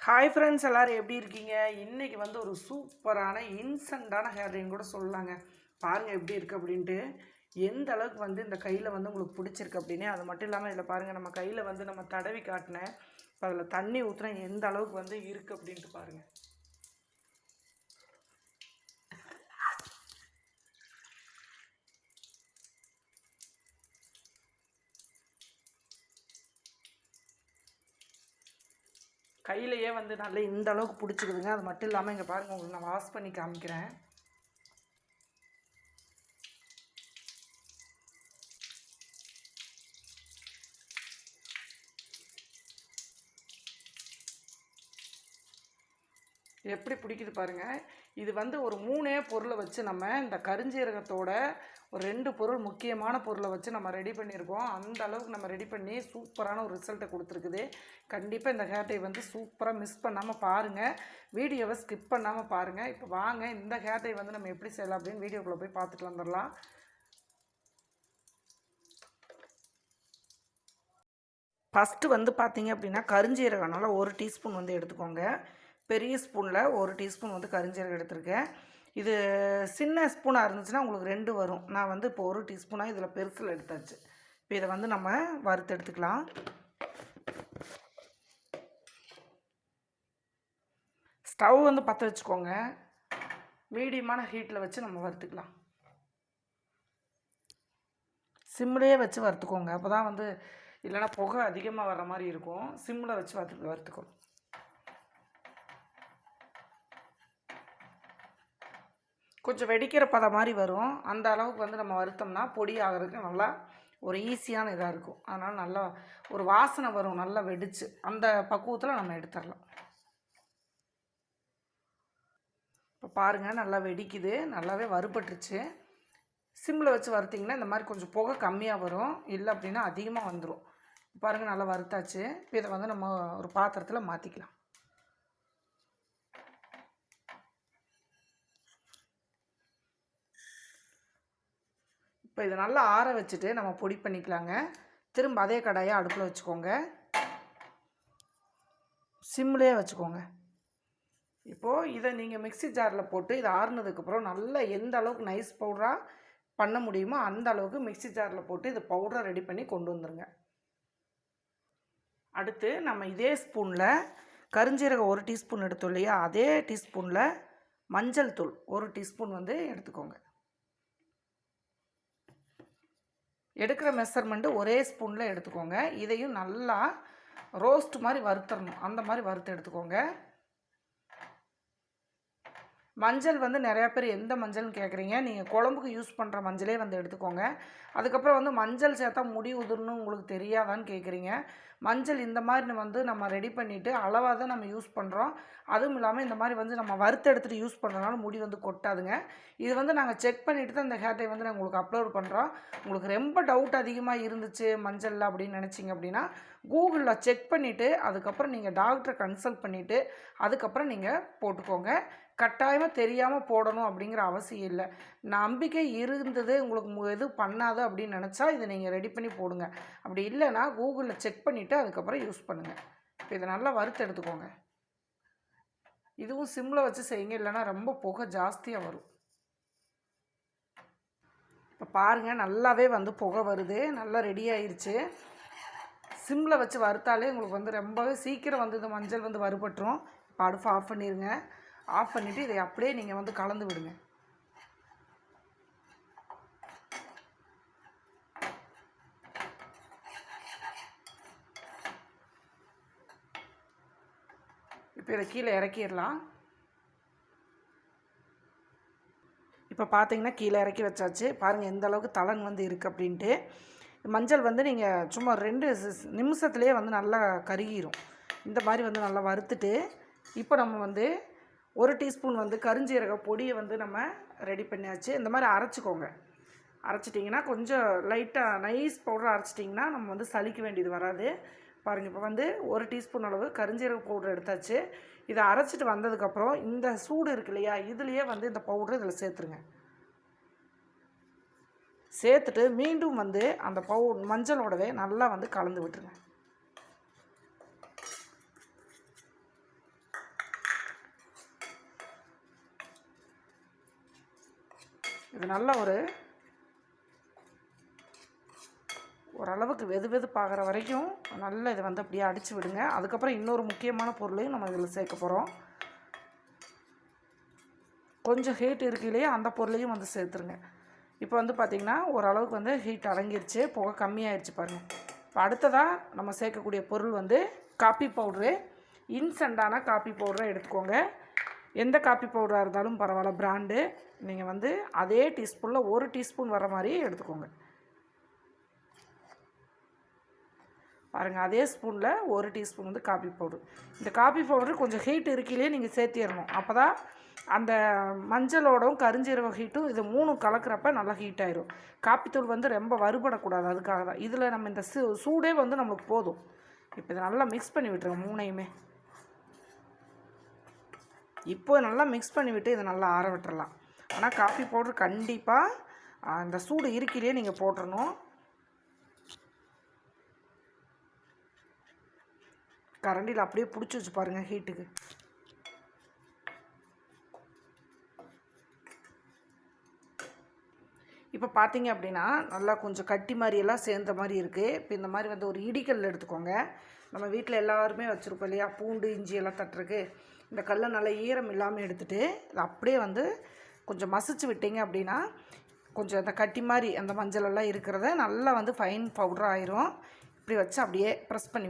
Hi friends எல்லோரும் எப்படி இருக்கீங்க? இன்றைக்கி வந்து ஒரு சூப்பரான இன்சென்ட்டான ஹேர் ரைன் கூட சொல்லலாங்க. பாருங்கள் எப்படி இருக்குது அப்படின்ட்டு. எந்த அளவுக்கு வந்து இந்த கையில் வந்து உங்களுக்கு பிடிச்சிருக்கு அப்படின்னு அது மட்டும் இல்லாமல் இதில் பாருங்கள் நம்ம கையில் வந்து நம்ம தடவி காட்டினேன் இப்போ அதில் தண்ணி ஊற்றுனா எந்த அளவுக்கு வந்து இருக்குது அப்படின்ட்டு பாருங்கள் கையிலையே வந்து நல்லா இந்த அளவுக்கு பிடிச்சிக்குதுங்க அது மட்டும் இல்லாமல் இங்கே பாருங்கள் உங்களுக்கு நான் வாஷ் பண்ணி காமிக்கிறேன். எப்படி பிடிக்குது பாருங்கள் இது வந்து ஒரு மூணே பொருளை வச்சு நம்ம இந்த கருஞ்சீரகத்தோட ஒரு ரெண்டு பொருள் முக்கியமான பொருளை வச்சு நம்ம ரெடி பண்ணியிருக்கோம். அந்த அளவுக்கு நம்ம ரெடி பண்ணி சூப்பரான ஒரு ரிசல்ட்டை கொடுத்துருக்குது. கண்டிப்பாக இந்த ஹேர் டை வந்து சூப்பராக மிஸ் பண்ணாமல் பாருங்கள் வீடியோவை ஸ்கிப் பண்ணாமல் பாருங்கள் இப்போ வாங்க இந்த ஹேர் டை வந்து நம்ம எப்படி செய்யலாம் அப்படின்னு வீடியோக்குள்ளே போய் பார்த்துட்டு வந்துடலாம். ஃபஸ்ட்டு வந்து பார்த்தீங்க அப்படின்னா கருஞ்சீரகம் நல்லா ஒரு டீஸ்பூன் வந்து எடுத்துக்கோங்க. பெரிய ஸ்பூனில் ஒரு டீஸ்பூன் வந்து கரிஞ்சீரகம் எடுத்திருக்கேன். இது சின்ன ஸ்பூனாக இருந்துச்சுன்னா உங்களுக்கு ரெண்டு வரும். நான் வந்து இப்போ ஒரு டீஸ்பூனாக இதில் பெருசில் எடுத்தாச்சு. இப்போ இதை வந்து நம்ம வறுத்து எடுத்துக்கலாம். ஸ்டவ் வந்து பற்ற வச்சுக்கோங்க. மீடியமான ஹீட்டில் வச்சு நம்ம வறுத்துக்கலாம். சிம்லேயே வச்சு வறுத்துக்கோங்க. அப்போ தான் வந்து இல்லைனா புகை அதிகமாக வர்ற மாதிரி இருக்கும். சிம்மில் வச்சு வறுத்து வறுத்துக்கணும் கொஞ்சம் வெடிக்கிற பதம் மாதிரி வரும். அந்த அளவுக்கு வந்து நம்ம வறுத்தோம்னா பொடி ஆகிறதுக்கு நல்லா ஒரு ஈஸியான இதாக இருக்கும். அதனால் நல்லா ஒரு வாசனை வரும் நல்லா வெடிச்சு. அந்த பக்குவத்தில் நம்ம எடுத்துடலாம். இப்போ பாருங்கள் நல்லா வெடிக்குது. நல்லாவே வறுபட்டுருச்சு. சிம்மில் வச்சு வறுத்திங்கன்னா இந்த மாதிரி கொஞ்சம் புகை கம்மியாக வரும். இல்லை அப்படின்னா அதிகமாக வந்துடும் பாருங்கள் நல்லா வறுத்தாச்சு. இதை வந்து நம்ம ஒரு பாத்திரத்தில் மாற்றிக்கலாம் இப்போ இதை நல்லா ஆற வச்சுட்டு நம்ம பொடி பண்ணிக்கலாங்க. திரும்ப அதே கடாயை அடுப்பில் வச்சுக்கோங்க. சிம்லேயே வச்சுக்கோங்க. இப்போது இதை நீங்கள் மிக்சி ஜாரில் போட்டு இதை ஆறுனதுக்கப்புறம் நல்லா எந்த அளவுக்கு நைஸ் பவுடராக பண்ண முடியுமோ அந்த அளவுக்கு மிக்சி ஜாரில் போட்டு இது பவுடரை ரெடி பண்ணி கொண்டு வந்துருங்க. அடுத்து நம்ம இதே ஸ்பூனில் கருஞ்சீரகம் ஒரு டீஸ்பூன் எடுத்தோம் இல்லையா? அதே டீஸ்பூனில் மஞ்சள் தூள் ஒரு டீஸ்பூன் வந்து எடுத்துக்கோங்க. எடுக்கிற மெஷர்மெண்ட்டு ஒரே ஸ்பூனில் எடுத்துக்கோங்க. இதையும் நல்லா ரோஸ்ட் மாதிரி வறுத்தரணும். அந்த மாதிரி வறுத்து எடுத்துக்கோங்க. மஞ்சள் வந்து நிறையா பேர் எந்த மஞ்சள்னு கேட்குறீங்க நீங்கள் குழம்புக்கு யூஸ் பண்ணுற மஞ்சளே வந்து எடுத்துக்கோங்க. அதுக்கப்புறம் வந்து மஞ்சள் சேர்த்தா முடி உதிர்னு உங்களுக்கு தெரியாதான்னு கேட்குறீங்க மஞ்சள் இந்த மாதிரி வந்து நம்ம ரெடி பண்ணிவிட்டு அளவாக தான் நம்ம யூஸ் பண்ணுறோம் அதுவும் இல்லாமல் இந்த மாதிரி வந்து நம்ம வறுத்து எடுத்துகிட்டு யூஸ் பண்ணுறதுனால முடி வந்து கொட்டாதுங்க. இது வந்து நாங்கள் செக் பண்ணிவிட்டு தான் இந்த ஹேர்டை வந்து நாங்கள் உங்களுக்கு அப்லோட் பண்ணுறோம் உங்களுக்கு ரொம்ப டவுட் அதிகமாக இருந்துச்சு மஞ்சள் அப்படின்னு நினச்சிங்க அப்படின்னா கூகுளில் செக் பண்ணிவிட்டு அதுக்கப்புறம் நீங்கள் டாக்டரை கன்சல்ட் பண்ணிவிட்டு அதுக்கப்புறம் நீங்கள் போட்டுக்கோங்க. கட்டாயமாக தெரியாமல் போடணும் அப்படிங்கிற அவசியம் இல்லை. நம்பிக்கை இருந்தது உங்களுக்கு எதுவும் பண்ணாதோ அப்படின்னு நினச்சா இதை நீங்கள் ரெடி பண்ணி போடுங்க. அப்படி இல்லைன்னா கூகுளில் செக் பண்ணிவிட்டு அதுக்கப்புறம் யூஸ் பண்ணுங்கள் இப்போ இதை நல்லா வறுத்து எடுத்துக்கோங்க. இதுவும் சிம்மில் வச்சு செய்யுங்க இல்லைன்னா ரொம்ப புகை ஜாஸ்தியாக வரும். இப்போ பாருங்கள் நல்லாவே வந்து புகை வருது நல்லா ரெடி ஆயிடுச்சு சிம்மில் வச்சு வறுத்தாலே உங்களுக்கு வந்து ரொம்பவே சீக்கிரம் வந்து இந்த மஞ்சள் வந்து வறுபட்டுரும். இப்போ அடுப்பு ஆஃப் பண்ணிடுங்க ஆஃப் பண்ணிவிட்டு இதை அப்படியே நீங்கள் வந்து கலந்து விடுங்க. இப்போ இதை கீழே இறக்கிடலாம். இப்போ பார்த்தீங்கன்னா கீழே இறக்கி வச்சாச்சு. பாருங்கள் எந்த அளவுக்கு தலன் வந்து இருக்குது அப்படின்ட்டு. மஞ்சள் வந்து நீங்கள் சும்மா ரெண்டு நிமிஷத்துலேயே வந்து நல்லா கருகிரும். இந்த மாதிரி வந்து நல்லா வறுத்துட்டு இப்போ நம்ம வந்து ஒரு டீஸ்பூன் வந்து கருஞ்சீரக பொடியை வந்து நம்ம ரெடி பண்ணியாச்சு. இந்த மாதிரி அரைச்சிக்கோங்க. அரைச்சிட்டிங்கன்னா கொஞ்சம் லைட்டாக நைஸ் பவுடர் அரைச்சிட்டிங்கன்னா நம்ம வந்து சளிக்க வேண்டியது வராது. பாருங்கள் இப்போ வந்து ஒரு டீஸ்பூன் அளவு கருஞ்சீரக பவுடர் எடுத்தாச்சு. இதை அரைச்சிட்டு வந்ததுக்கப்புறம் இந்த சூடு இருக்கு இல்லையா இதுலேயே வந்து இந்த பவுடர் இதில் சேர்த்துருங்க. சேர்த்துட்டு மீண்டும் வந்து அந்த பவு மஞ்சளோடவே நல்லா வந்து கலந்து விட்டுருங்க. இது நல்ல ஒரு ஓரளவுக்கு வெது வெதுப்பாகிற வரைக்கும் நல்லா இதை வந்து அப்படியே அடித்து விடுங்க. அதுக்கப்புறம் இன்னொரு முக்கியமான பொருளையும் நம்ம இதில் சேர்க்க போகிறோம் கொஞ்சம் ஹீட் இருக்கையிலேயே அந்த பொருளையும் வந்து சேர்த்துருங்க. இப்போ வந்து பார்த்திங்கன்னா ஓரளவுக்கு வந்து ஹீட் அடங்கிருச்சு. புகை கம்மியாயிடுச்சு பாருங்கள் இப்போ அடுத்ததாக நம்ம சேர்க்கக்கூடிய பொருள் வந்து காப்பி பவுட்ரு இன்சென்டான காப்பி பவுடரை எடுத்துக்கோங்க. எந்த காப்பி பவுடராக இருந்தாலும் பரவாயில்ல பிராண்டு. நீங்கள் வந்து அதே டீஸ்பூனில் ஒரு டீஸ்பூன் வர மாதிரியே எடுத்துக்கோங்க. பாருங்கள் அதே ஸ்பூனில் ஒரு டீஸ்பூன் வந்து காப்பி பவுடர். இந்த காப்பி பவுடர் கொஞ்சம் ஹீட் இருக்கையிலே நீங்கள் சேர்த்திடணும். அப்போ தான் அந்த மஞ்சளோடவும் கருஞ்சீரக ஹீட்டும் இது மூணும் கலக்கிறப்ப நல்லா ஹீட் ஆயிரும். காப்பித்தூள் வந்து ரொம்ப வருபடக்கூடாது அதுக்காக தான். இதில் நம்ம இந்த சூ சூடே வந்து நம்மளுக்கு போதும். இப்போ இதை நல்லா மிக்ஸ் பண்ணி விட்டுருங்க மூணையுமே. இப்போ நல்லா மிக்ஸ் பண்ணிவிட்டு இதை நல்லா ஆற விட்டுறலாம். ஆனால் காஃபி பவுடர் கண்டிப்பாக அந்த சூடு இருக்கிலே நீங்கள் போட்டுறணும். கரண்டியில் அப்படியே பிடிச்சி வச்சு பாருங்கள் ஹீட்டுக்கு இப்போ பார்த்தீங்க அப்படின்னா நல்லா கொஞ்சம் கட்டி மாதிரியெல்லாம் சேர்ந்த மாதிரி இருக்குது இப்போ இந்த மாதிரி வந்து ஒரு இடிக்கல் எடுத்துக்கோங்க. நம்ம வீட்டில் எல்லாருமே வச்சுருப்போம் இல்லையா? பூண்டு இஞ்சி எல்லாம் தட்டுறதுக்கு இந்த கல்லை நல்லா ஈரம் இல்லாமல் எடுத்துகிட்டு அப்படியே வந்து கொஞ்சம் மசிச்சு விட்டீங்க அப்படின்னா கொஞ்சம் அந்த கட்டி மாதிரி அந்த மஞ்சள் எல்லாம் இருக்கிறத நல்லா வந்து ஃபைன் பவுடர் ஆயிரும். இப்படி வச்சு அப்படியே ப்ரெஸ் பண்ணி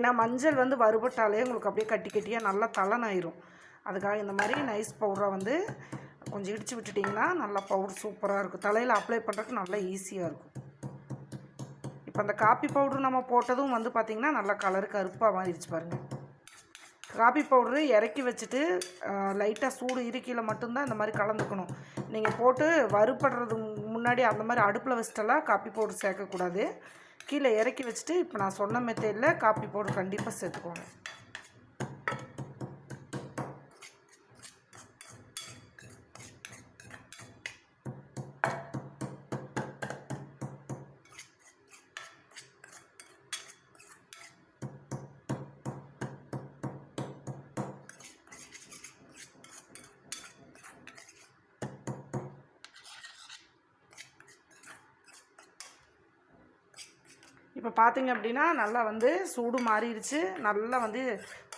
ஏன்னா மஞ்சள் வந்து வறுபட்டாலே உங்களுக்கு அப்படியே கட்டி கட்டியாக நல்லா தலனாயிரும். அதுக்காக இந்த மாதிரி நைஸ் பவுடரை வந்து கொஞ்சம் இடித்து விட்டுட்டிங்கன்னா நல்லா பவுடர் சூப்பராக இருக்கும். தலையில் அப்ளை பண்ணுறதுக்கு நல்லா ஈஸியாக இருக்கும். இப்போ அந்த காப்பி பவுடர் நம்ம போட்டதும் வந்து பார்த்திங்கன்னா நல்லா கலரு கருப்பாக மாறிடுச்சு பாருங்கள் காப்பி பவுடரு இறக்கி வச்சுட்டு லைட்டாக சூடு இருக்கையில் மட்டும்தான் இந்த மாதிரி கலந்துக்கணும். நீங்கள் போட்டு வறுபடுறது முன்னாடி அந்த மாதிரி அடுப்பில் வச்சுட்டெல்லாம் காப்பி பவுடர் சேர்க்கக்கூடாது. கீழே இறக்கி வச்சுட்டு இப்போ நான் சொன்ன மெத்தேடில் காப்பி பவுடர் கண்டிப்பாக சேர்த்துக்கோங்க. இப்போ பார்த்தீங்க அப்படின்னா நல்லா வந்து சூடு மாறிடுச்சு. நல்லா வந்து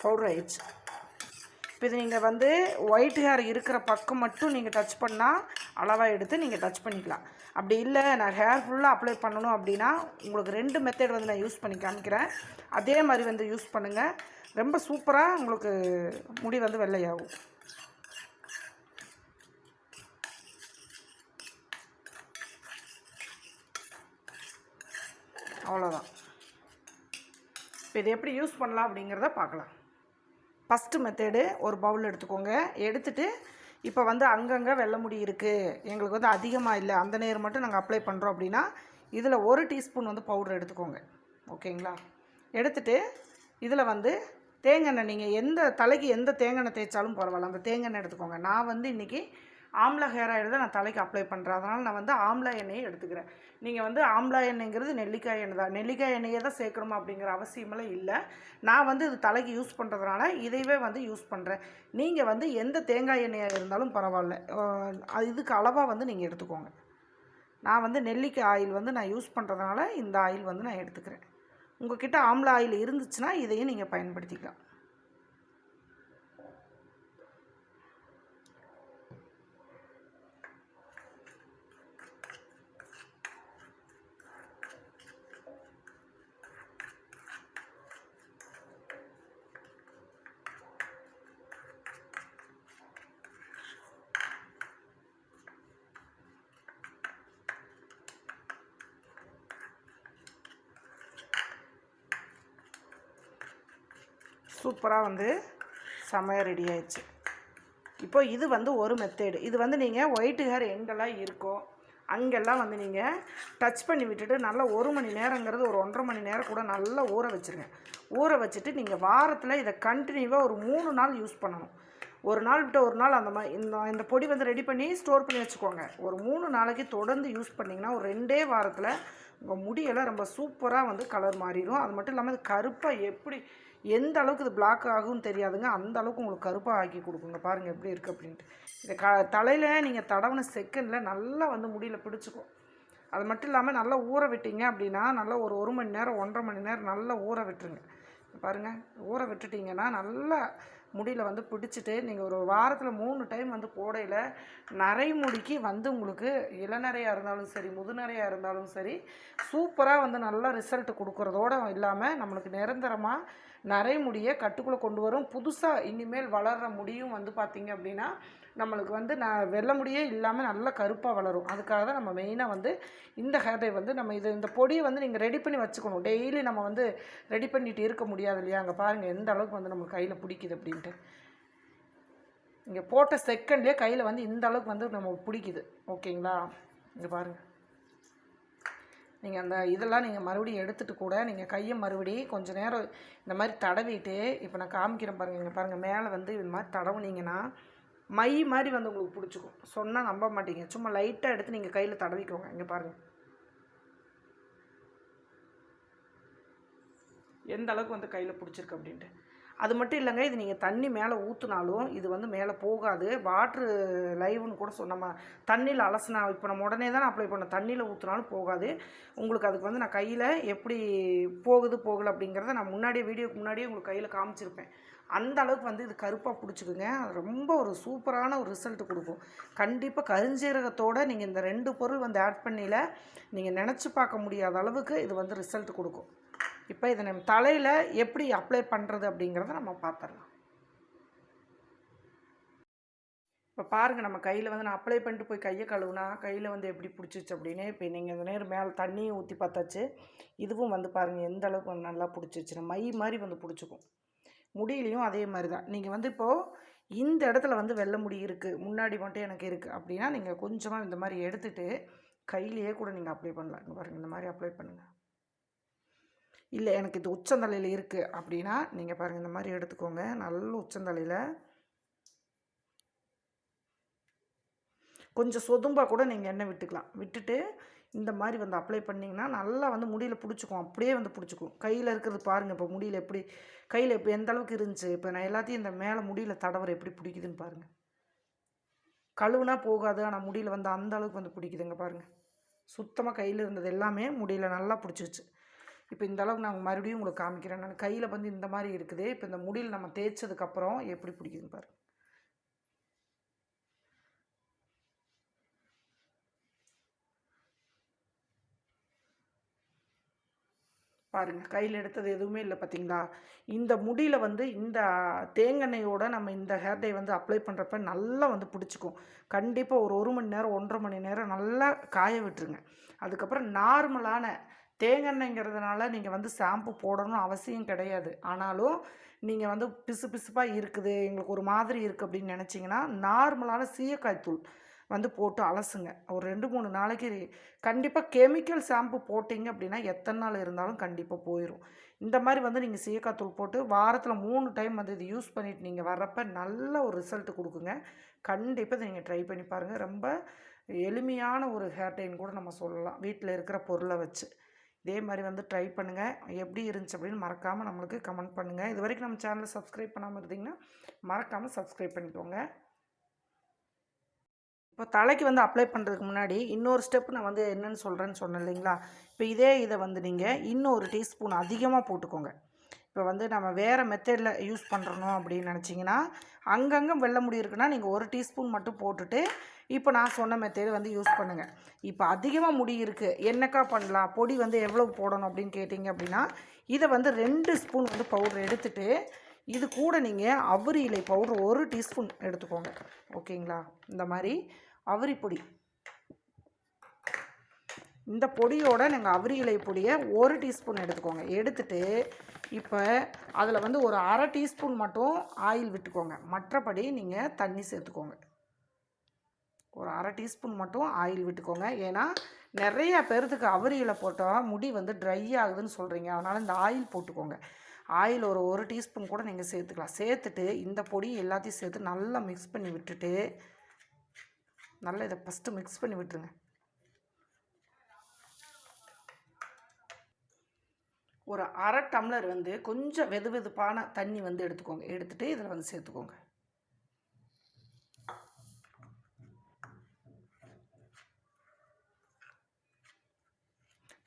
பவுடர் ஆயிடுச்சு. இப்போ இது நீங்கள் வந்து ஒயிட் ஹேர் இருக்கிற பக்கம் மட்டும் நீங்கள் டச் பண்ணால் அளவாக எடுத்து நீங்கள் டச் பண்ணிக்கலாம். அப்படி இல்லை நான் ஹேர் ஃபுல்லாக அப்ளை பண்ணணும் அப்படின்னா உங்களுக்கு ரெண்டு மெத்தட் வந்து நான் யூஸ் பண்ணி காமிக்கிறேன். அதே மாதிரி வந்து யூஸ் பண்ணுங்கள் ரொம்ப சூப்பராக உங்களுக்கு முடி வந்து வெள்ளையாகும். அவ்வளோதான் இப்போ இது எப்படி யூஸ் பண்ணலாம் அப்படிங்கிறத பார்க்கலாம். ஃபஸ்ட்டு மெத்தேடு ஒரு பவுல் எடுத்துக்கோங்க. எடுத்துட்டு இப்போ வந்து அங்கங்கே வெள்ளை முடி இருக்குது எங்களுக்கு வந்து அதிகமாக இல்லை. அந்த நேரம் மட்டும் நாங்கள் அப்ளை பண்ணுறோம் அப்படின்னா இதில் ஒரு டீஸ்பூன் வந்து பவுடர் எடுத்துக்கோங்க. ஓகேங்களா? எடுத்துகிட்டு இதில் வந்து தேங்காய் நீங்கள் எந்த தலைக்கு எந்த தேங்காய் தேய்ச்சாலும் பரவாயில்ல. அந்த தேங்காய் எடுத்துக்கோங்க. நான் வந்து இன்றைக்கி ஆம்லா ஹேர் ஆயில் தான் நான் தலைக்கு அப்ளை பண்ணுறேன் அதனால் நான் வந்து ஆம்லா எண்ணெயை எடுத்துக்கிறேன். நீங்கள் வந்து ஆம்லா எண்ணெய்ங்கிறது நெல்லிக்காய் எண்ணெய் தான். நெல்லிக்காய் எண்ணெயை தான் சேர்க்கணுமா அப்படிங்கிற அவசியமெல்லாம் இல்லை. நான் வந்து இது தலைக்கு யூஸ் பண்ணுறதுனால இதையவே வந்து யூஸ் பண்ணுறேன் நீங்கள் வந்து எந்த தேங்காய் எண்ணெயாக இருந்தாலும் பரவாயில்ல. இதுக்கு அளவாக வந்து நீங்கள் எடுத்துக்கோங்க. நான் வந்து நெல்லிக்காய் ஆயில் வந்து நான் யூஸ் பண்ணுறதுனால இந்த ஆயில் வந்து நான் எடுத்துக்கிறேன். உங்கள்கிட்ட ஆம்லா ஆயில் இருந்துச்சுன்னா இதையும் நீங்கள் பயன்படுத்திக்கலாம். சூப்பராக வந்து செமையாக ரெடி ஆயிடுச்சு. இப்போ இது வந்து ஒரு மெத்தேடு இது வந்து நீங்கள் ஒயிட் ஹேர் எங்கெல்லாம் இருக்கோ அங்கெல்லாம் வந்து நீங்கள் டச் பண்ணி விட்டுட்டு நல்லா ஒரு மணி நேரங்கிறது ஒரு ஒன்றரை மணி நேரம் கூட நல்லா ஊற வச்சுருங்க. ஊற வச்சுட்டு நீங்கள் வாரத்தில் இதை கண்டினியூவாக ஒரு மூணு நாள் யூஸ் பண்ணணும். ஒரு நாள் விட்டு ஒரு நாள் அந்த மாதிரி இந்த இந்த பொடி வந்து ரெடி பண்ணி ஸ்டோர் பண்ணி வச்சுக்கோங்க. ஒரு மூணு நாளைக்கு தொடர்ந்து யூஸ் பண்ணிங்கன்னா ஒரு ரெண்டே வாரத்தில் உங்கள் முடியெல்லாம் ரொம்ப சூப்பராக வந்து கலர் மாறிடும். அது மட்டும் இல்லாமல் இது கருப்பாக எப்படி எந்த அளவுக்கு இது பிளாக் ஆகும்னு தெரியாதுங்க. அந்த அளவுக்கு உங்களுக்கு கருப்பாக ஆக்கி கொடுக்குங்க. பாருங்கள் எப்படி இருக்குது அப்படின்ட்டு. இதை க தலையில் நீங்கள் தடவின செகண்டில் நல்லா வந்து முடியில் பிடிச்சிக்கும். அது மட்டும் இல்லாமல் நல்லா ஊற விட்டீங்க அப்படின்னா நல்லா ஒரு ஒரு மணி நேரம் ஒன்றரை மணி நேரம் நல்லா ஊற விட்டுருங்க. பாருங்கள் ஊற விட்டுட்டிங்கன்னா நல்லா முடியில் வந்து பிடிச்சிட்டு நீங்கள் ஒரு வாரத்தில் மூணு டைம் வந்து கோடையில் நரைமுடிக்கு வந்து உங்களுக்கு இளநரையாக இருந்தாலும் சரி முதுநரையாக இருந்தாலும் சரி சூப்பராக வந்து நல்ல ரிசல்ட் கொடுக்குறதோட இல்லாமல் நம்மளுக்கு நிரந்தரமாக நரைமுடியை கட்டுக்குள்ளே கொண்டு வரும். புதுசாக இனிமேல் வளர்கிற முடியும் வந்து பார்த்திங்க அப்படின்னா நம்மளுக்கு வந்து நான் வெள்ளை முடியே இல்லாமல் நல்லா கருப்பாக வளரும். அதுக்காக தான் நம்ம மெயினாக வந்து இந்த ஹேர் டை வந்து நம்ம இது இந்த பொடியை வந்து நீங்கள் ரெடி பண்ணி வச்சுக்கணும். டெய்லி நம்ம வந்து ரெடி பண்ணிட்டு இருக்க முடியாது இல்லையா? அங்கே பாருங்கள் எந்த அளவுக்கு வந்து நம்ம கையில் பிடிக்குது அப்படின்ட்டு. இங்கே போட்ட செகண்ட்லேயே கையில் வந்து இந்த அளவுக்கு வந்து நம்ம பிடிக்குது. ஓகேங்களா? இங்கே பாருங்கள் நீங்கள் அந்த இதெல்லாம் நீங்கள் மறுபடியும் எடுத்துகிட்டு கூட நீங்கள் கையை மறுபடி கொஞ்சம் நேரம் இந்த மாதிரி தடவிட்டு இப்போ நான் காமிக்கிறேன் பாருங்கள் இங்கே பாருங்கள் மேலே வந்து இந்த மாதிரி தடவுனீங்கன்னா மை மாதிரி வந்து உங்களுக்கு பிடிச்சிக்கும். சொன்னால் நம்ப மாட்டீங்க. சும்மா லைட்டாக எடுத்து நீங்கள் கையில் தடவிக்கோங்க. இங்கே பாருங்கள் எந்த அளவுக்கு வந்து கையில் பிடிச்சிருக்கு அப்படின்ட்டு. அது மட்டும் இல்லைங்க இது நீங்கள் தண்ணி மேலே ஊற்றுனாலும் இது வந்து மேலே போகாது. வாட்ரு லைவ்னு கூட சொ நம்ம தண்ணியில் அலசினா இப்போ நம்ம உடனே தான் அப்ளை பண்ண தண்ணியில் ஊற்றுனாலும் போகாது. உங்களுக்கு அதுக்கு வந்து நான் கையில் எப்படி போகுது போகலை அப்படிங்கிறத நான் முன்னாடியே வீடியோக்கு முன்னாடியே உங்களுக்கு கையில் காமிச்சிருப்பேன். அந்த அளவுக்கு வந்து இது கருப்பாக பிடிச்சிக்குங்க. ரொம்ப ஒரு சூப்பரான ஒரு ரிசல்ட் கொடுக்கும். கண்டிப்பாக கருஞ்சீரகத்தோடு நீங்கள் இந்த ரெண்டு பொருள் வந்து ஆட் பண்ணியில் நீங்கள் நினச்சி பார்க்க முடியாத அளவுக்கு இது வந்து ரிசல்ட் கொடுக்கும். இப்போ இதை நம்ம தலையில் எப்படி அப்ளை பண்ணுறது அப்படிங்கிறத நம்ம பார்த்துடலாம் இப்போ பாருங்கள் நம்ம கையில் வந்து நான் அப்ளை பண்ணிட்டு போய் கையை கழுவுனா கையில் வந்து எப்படி பிடிச்சிச்சு அப்படின்னு இப்போ நீங்கள் இந்த நேரம் மேலே தண்ணியும் ஊற்றி பார்த்தாச்சு. இதுவும் வந்து பாருங்கள் எந்த அளவுக்கு நல்லா பிடிச்சிச்சு. மை மாதிரி வந்து பிடிச்சிக்கும். முடியிலையும் அதே மாதிரி தான். நீங்கள் வந்து இப்போது இந்த இடத்துல வந்து வெள்ளை முடி இருக்குது முன்னாடி மட்டும் எனக்கு இருக்குது அப்படின்னா நீங்கள் கொஞ்சமாக இந்த மாதிரி எடுத்துகிட்டு கையிலேயே கூட நீங்கள் அப்ளை பண்ணலாம். இங்கே பாருங்கள் இந்த மாதிரி அப்ளை பண்ணுங்கள் இல்லை எனக்கு இது உச்சந்தலையில் இருக்குது அப்படின்னா நீங்கள் பாருங்கள் இந்த மாதிரி எடுத்துக்கோங்க. நல்ல உச்சந்தலையில். கொஞ்சம் சொதும்பாக கூட நீங்கள் எண்ணெய் விட்டுக்கலாம். விட்டுட்டு இந்த மாதிரி வந்து அப்ளை பண்ணிங்கன்னா நல்லா வந்து முடியில் பிடிச்சிக்கும். அப்படியே வந்து பிடிச்சிக்கும். கையில் இருக்கிறது பாருங்கள் இப்போ முடியில் எப்படி கையில் இப்போ எந்த அளவுக்கு இருந்துச்சு இப்போ நான் எல்லாத்தையும் இந்த மேலே முடியில் தடவர எப்படி பிடிக்குதுன்னு பாருங்கள் கழுவுனா போகாது ஆனால் முடியில் வந்து அந்த அளவுக்கு வந்து பிடிக்குதுங்க பாருங்கள் சுத்தமாக கையில் இருந்தது எல்லாமே முடியில் நல்லா பிடிச்சிருச்சு. இப்போ இந்த அளவுக்கு நான் மறுபடியும் உங்களுக்கு காமிக்கிறேன். நான் கையில் வந்து இந்த மாதிரி இருக்குது. இப்போ இந்த முடியில் நம்ம தேய்ச்சதுக்கப்புறம் எப்படி பிடிக்குதுன்னு பாருங்கள் பாருங்கள் கையில் எடுத்தது எதுவுமே இல்லை பார்த்தீங்களா இந்த முடியில் வந்து இந்த தேங்கெண்ணெயோட நம்ம இந்த ஹேர் டை வந்து அப்ளை பண்ணுறப்ப நல்லா வந்து பிடிச்சிக்கும். கண்டிப்பாக ஒரு ஒரு மணி நேரம் ஒன்றரை மணி நேரம் நல்லா காய விட்டுருங்க. அதுக்கப்புறம் நார்மலான தேங்கெண்ணெய்ங்கிறதுனால நீங்கள் வந்து ஷாம்பு போடணும்னு அவசியம் கிடையாது. ஆனாலும் நீங்கள் வந்து பிசு பிசுப்பாக இருக்குது எங்களுக்கு ஒரு மாதிரி இருக்குது அப்படின்னு நினச்சிங்கன்னா நார்மலான சீயக்காய் தூள். வந்து போட்டு அலசுங்க. ஒரு ரெண்டு மூணு நாளைக்கு கண்டிப்பாக கெமிக்கல் ஷாம்பு போட்டிங்க அப்படின்னா எத்தனை நாள் இருந்தாலும் கண்டிப்பாக போயிடும் இந்த மாதிரி வந்து நீங்கள் சீக்காத்தூள் போட்டு வாரத்தில் மூணு டைம் வந்து இது யூஸ் பண்ணிவிட்டு நீங்கள் வர்றப்ப நல்ல ஒரு ரிசல்ட் கொடுக்குங்க. கண்டிப்பாக இதை நீங்கள் ட்ரை பண்ணி பாருங்கள் ரொம்ப எளிமையான ஒரு ஹேர் டைன் கூட நம்ம சொல்லலாம். வீட்டில் இருக்கிற பொருளை வச்சு. இதே மாதிரி வந்து ட்ரை பண்ணுங்கள் எப்படி இருந்துச்சு அப்படின்னு மறக்காமல் நம்மளுக்கு கமெண்ட் பண்ணுங்கள் இது வரைக்கும் நம்ம சேனலை சப்ஸ்கிரைப் பண்ணாமல் இருந்தீங்கன்னா மறக்காமல் சப்ஸ்கிரைப் பண்ணிக்கோங்க. இப்போ தலைக்கு வந்து அப்ளை பண்ணுறதுக்கு முன்னாடி இன்னொரு ஸ்டெப் நான் வந்து என்னென்னு சொல்கிறேன்னு சொன்னேன் இல்லைங்களா? இப்போ இதே இதை வந்து நீங்கள் இன்னொரு டீஸ்பூன் அதிகமாக போட்டுக்கோங்க. இப்போ வந்து நம்ம வேறு மெத்தடில் யூஸ் பண்ணுறணும் அப்படின்னு நினச்சிங்கன்னா அங்கங்கே வெள்ள முடி இருக்குன்னா நீங்கள் ஒரு டீஸ்பூன் மட்டும் போட்டுட்டு இப்போ நான் சொன்ன மெத்தேடு வந்து யூஸ் பண்ணுங்கள் இப்போ அதிகமாக முடி இருக்குது என்னக்கா பண்ணலாம் பொடி வந்து எவ்வளோ போடணும் அப்படின்னு கேட்டிங்க அப்படின்னா இதை வந்து ரெண்டு ஸ்பூன் வந்து பவுடர் எடுத்துகிட்டு இது கூட நீங்கள் அவுரி இலை பவுடர் ஒரு டீஸ்பூன் எடுத்துக்கோங்க. ஓகேங்களா? இந்த மாதிரி அவரி பொடி. இந்த பொடியோட நீங்கள் அவரி இலை பொடியை ஒரு டீஸ்பூன் எடுத்துக்கோங்க. எடுத்துட்டு இப்போ அதில் வந்து ஒரு அரை டீஸ்பூன் மட்டும் ஆயில் விட்டுக்கோங்க. மற்றபடி நீங்கள் தண்ணி சேர்த்துக்கோங்க. ஒரு அரை டீஸ்பூன் மட்டும் ஆயில் விட்டுக்கோங்க. ஏன்னா நிறைய பேர்த்துக்கு அவரியில் போட்டால் முடி வந்து ட்ரை ஆகுதுன்னு சொல்கிறீங்க அதனால் இந்த ஆயில் போட்டுக்கோங்க. ஆயில் ஒரு ஒரு டீஸ்பூன் கூட நீங்கள் சேர்த்துக்கலாம். சேர்த்துட்டு இந்த பொடி எல்லாத்தையும் சேர்த்து நல்லா மிக்ஸ் பண்ணி விட்டுட்டு நல்லா இதை ஃபஸ்ட்டு மிக்ஸ் பண்ணி விட்டுருங்க. ஒரு அரை டம்ளர் வந்து கொஞ்சம் வெது வெதுப்பான தண்ணி வந்து எடுத்துக்கோங்க. எடுத்துகிட்டு இதில் வந்து சேர்த்துக்கோங்க.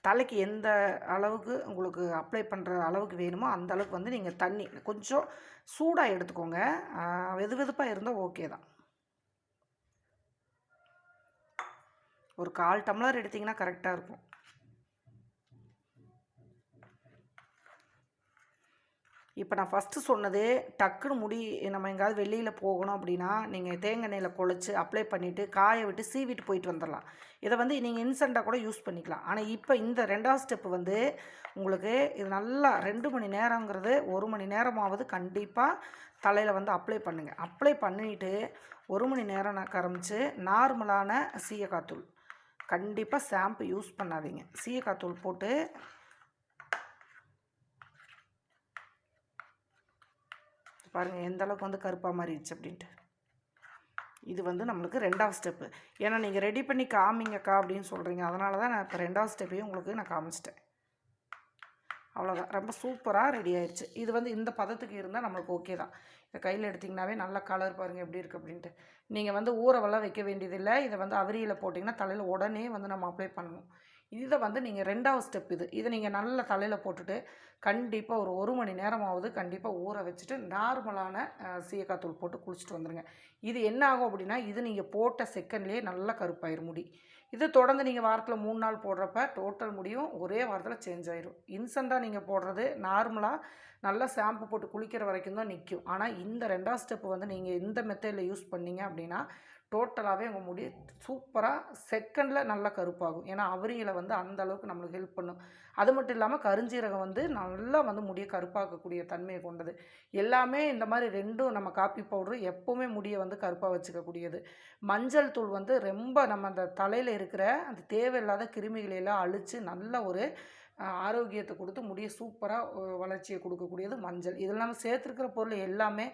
தலைக்கு எந்த அளவுக்கு உங்களுக்கு அப்ளை பண்ணுற அளவுக்கு வேணுமோ அந்த அளவுக்கு வந்து நீங்கள் தண்ணி கொஞ்சம் சூடாக எடுத்துக்கோங்க. வெது வெதுப்பாக இருந்தால் ஓகே தான். ஒரு கால் டம்ளர் எடுத்திங்கன்னா கரெக்டாக இருக்கும். இப்போ நான் ஃபஸ்ட்டு சொன்னது டக்குன்னு முடி நம்ம எங்கேயாவது வெளியில் போகணும் அப்படின்னா நீங்கள் தேங்காய் எண்ணெயில் குழச்சி அப்ளை பண்ணிவிட்டு காய விட்டு சீவிட்டு போயிட்டு வந்துடலாம். இதை வந்து நீங்கள் இன்ஸ்டண்ட்டாக கூட யூஸ் பண்ணிக்கலாம். ஆனால் இப்போ இந்த ரெண்டாவது ஸ்டெப்பு வந்து உங்களுக்கு இது நல்லா ரெண்டு மணி நேரங்கிறது ஒரு மணி நேரமாவது கண்டிப்பாக தலையில் வந்து அப்ளை பண்ணுங்கள் அப்ளை பண்ணிவிட்டு ஒரு மணி நேரம் நான் கரமிச்சு நார்மலான சீயக்காத்தூள். கண்டிப்பாக ஷாம்பு யூஸ் பண்ணாதீங்க. சீயக்காத்தூள் போட்டு பாருங்கள் எந்த அளவுக்கு வந்து கருப்பாக மாறிடுச்சு அப்படின்ட்டு. இது வந்து நம்மளுக்கு ரெண்டாவது ஸ்டெப்பு ஏன்னா நீங்கள் ரெடி பண்ணி காமிங்கக்கா அப்படின்னு சொல்கிறீங்க அதனால தான் நான் இப்போ ரெண்டாவது ஸ்டெப்பையும் உங்களுக்கு நான் காமிச்சிட்டேன். அவ்வளோதான் ரொம்ப சூப்பராக ரெடி ஆயிடுச்சு இது வந்து இந்த பதத்துக்கு இருந்தால் நம்மளுக்கு ஓகே தான். இதை கையில் எடுத்திங்கனாவே நல்ல கலர் பாருங்கள் எப்படி இருக்குது அப்படின்ட்டு. நீங்கள் வந்து ஊறவெல்லாம் வைக்க வேண்டியதில்லை. இதை வந்து அவரியில் போட்டிங்கன்னா தலையில் உடனே வந்து நம்ம அப்ளை பண்ணணும். இதை வந்து நீங்கள் ரெண்டாவது ஸ்டெப் இது. இதை நீங்கள் நல்ல தலையில் போட்டுட்டு கண்டிப்பாக ஒரு ஒரு மணி நேரமாவது கண்டிப்பாக ஊற வச்சுட்டு நார்மலான சீயக்காய் தூள் போட்டு குளிச்சுட்டு வந்துடுங்க இது என்ன ஆகும் அப்படின்னா இது நீங்கள் போட்ட செகண்ட்லேயே நல்லா கருப்பாயிரும் முடி. இது தொடர்ந்து நீங்கள் வாரத்தில் மூணு நாள் போடுறப்ப டோட்டல் முடியும் ஒரே வாரத்தில் சேஞ்ச் ஆயிரும். இன்ஸ்டண்ட்டாக நீங்கள் போடுறது நார்மலாக நல்லா ஷாம்பு போட்டு குளிக்கிற வரைக்கும் தான் நிற்கும் ஆனால் இந்த ரெண்டாவது ஸ்டெப்பு வந்து நீங்கள் இந்த மெத்தடில் யூஸ் பண்ணீங்க அப்படின்னா டோட்டலாகவே உங்கள் முடி சூப்பராக செகண்டில் நல்லா கருப்பாகும். ஏன்னா அவரியில் வந்து அந்த அளவுக்கு நம்மளுக்கு ஹெல்ப் பண்ணும். அது மட்டும் இல்லாமல் கருஞ்சீரகம் வந்து நல்லா வந்து முடியை கருப்பாக்கக்கூடிய தன்மையை கொண்டது. எல்லாமே இந்த மாதிரி ரெண்டும் நம்ம காப்பி பவுட்ரு எப்போவுமே முடியை வந்து கருப்பாக வச்சுக்கக்கூடியது. மஞ்சள் தூள் வந்து ரொம்ப நம்ம அந்த தலையில் இருக்கிற அந்த தேவையில்லாத கிருமிகளையெல்லாம் அழித்து நல்ல ஒரு ஆரோக்கியத்தை கொடுத்து முடிய சூப்பராக வளர்ச்சியை கொடுக்கக்கூடியது மஞ்சள். இதில் நம்ம சேர்த்துருக்கிற பொருள் எல்லாமே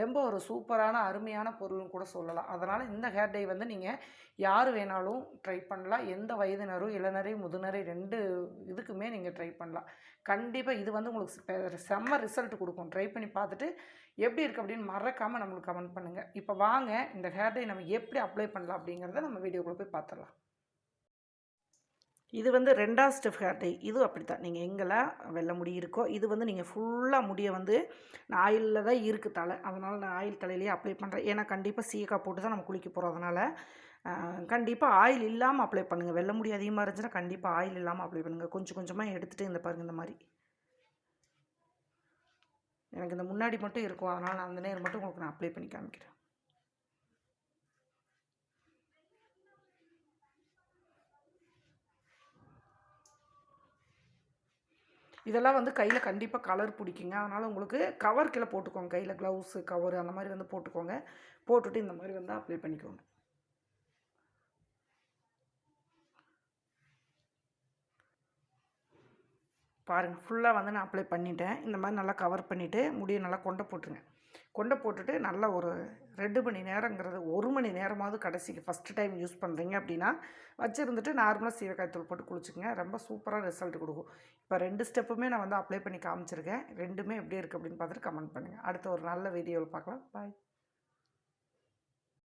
ரொம்ப ஒரு சூப்பரான அருமையான பொருள்னு கூட சொல்லலாம். அதனால் இந்த ஹேர் டை வந்து நீங்கள் யார் வேணாலும் ட்ரை பண்ணலாம். எந்த வயதினரும் இளநரை முதுநரை ரெண்டு இதுக்குமே நீங்கள் ட்ரை பண்ணலாம். கண்டிப்பாக இது வந்து உங்களுக்கு செம்ம ரிசல்ட் கொடுக்கும். ட்ரை பண்ணி பார்த்துட்டு எப்படி இருக்குது அப்படின்னு மறக்காமல் நம்மளுக்கு கமெண்ட் பண்ணுங்கள் இப்போ வாங்க இந்த ஹேர் டை நம்ம எப்படி அப்ளை பண்ணலாம் அப்படிங்கிறத நம்ம வீடியோக்குள்ளே போய் பார்த்துடலாம். இது வந்து ரெண்டாவது ஸ்டெப் ஹேர் டை இதுவும் அப்படி தான் நீங்கள் எங்கெல்லாம் வெள்ளை முடி இருக்கோ இது வந்து நீங்கள் ஃபுல்லாக முடியை வந்து நான் ஆயிலில் தான் இருக்குது தலை. அதனால் நான் ஆயில் தலையிலேயே அப்ளை பண்ணுறேன் ஏன்னா கண்டிப்பாக சீக்காய் போட்டு தான் நம்ம குளிக்க போகிறோம் அதனால் கண்டிப்பாக ஆயில் இல்லாமல் அப்ளை பண்ணுங்கள் வெள்ளை முடி அதிகமாக இருந்துச்சுன்னா கண்டிப்பாக ஆயில் இல்லாமல் அப்ளை பண்ணுங்கள் கொஞ்சம் கொஞ்சமாக எடுத்துகிட்டு இந்த பாருங்கள் இந்த மாதிரி. எனக்கு இந்த முன்னாடி மட்டும் இருக்கும். அதனால் நான் அந்த நேரம் மட்டும் உங்களுக்கு நான் அப்ளை பண்ணி காமிக்கிறேன். இதெல்லாம் வந்து கையில் கண்டிப்பாக கலர் பிடிக்குங்க. அதனால் உங்களுக்கு கவர் கீழே போட்டுக்கோங்க. கையில் க்ளவுஸு கவர் அந்த மாதிரி வந்து போட்டுக்கோங்க. போட்டுட்டு இந்த மாதிரி வந்து அப்ளை பண்ணிக்கோங்க. பாருங்கள் ஃபுல்லாக வந்து நான் அப்ளை பண்ணிட்டேன். இந்த மாதிரி நல்லா கவர் பண்ணிவிட்டு முடியை நல்லா கொண்டை போட்டுருங்க. கொண்டை போட்டுட்டு நல்லா ஒரு ரெண்டு மணி நேரங்கிறது ஒரு மணி நேரமாவது கடைசிக்கு ஃபஸ்ட்டு டைம் யூஸ் பண்ணுறீங்க அப்படின்னா வச்சுருந்துட்டு நார்மலாக சீவக்காய் தூள் போட்டு குளிச்சுக்கோங்க. ரொம்ப சூப்பராக ரிசல்ட் கொடுக்கும். இப்போ ரெண்டு ஸ்டெப்புமே நான் வந்து அப்ளை பண்ணி காமிச்சிருக்கேன். ரெண்டுமே எப்படி இருக்குது அப்படின்னு பார்த்துட்டு கமெண்ட் பண்ணுங்கள் அடுத்த ஒரு நல்ல வீடியோவில் பார்க்கலாம். பாய்.